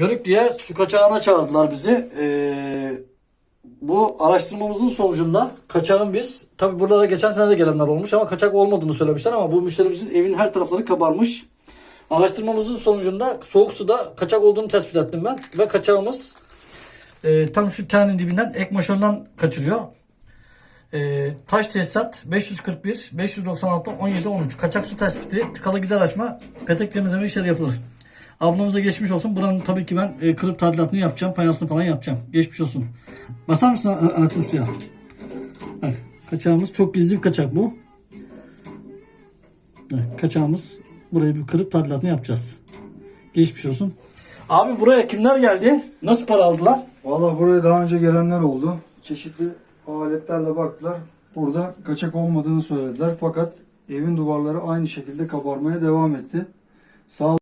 Görüklü'ye su kaçağına çağırdılar bizi. Ee, bu araştırmamızın sonucunda kaçağın biz, tabi buralara geçen sene de gelenler olmuş ama kaçak olmadığını söylemişler ama bu müşterimizin evin her tarafları kabarmış. Araştırmamızın sonucunda soğuk suda kaçak olduğunu tespit ettim ben ve kaçağımız e, tam şu tenin dibinden ekmaşondan kaçırıyor. E, taş tesisat 541 596 17 13 kaçak su tespiti tıkalı gider açma petek temizleme işleri yapılır. Ablamıza geçmiş olsun. Buranın tabii ki ben e, kırıp tadilatını yapacağım. Fayansını falan yapacağım. Geçmiş olsun. Basar mısın An- anahtarı suya? Bak kaçağımız çok gizli bir kaçak bu. Evet, kaçağımız burayı bir kırıp tadilatını yapacağız. Geçmiş olsun. Abi buraya kimler geldi? Nasıl para aldılar? Valla buraya daha önce gelenler oldu. Çeşitli aletlerle baktılar. Burada kaçak olmadığını söylediler. Fakat evin duvarları aynı şekilde kabarmaya devam etti. Sağ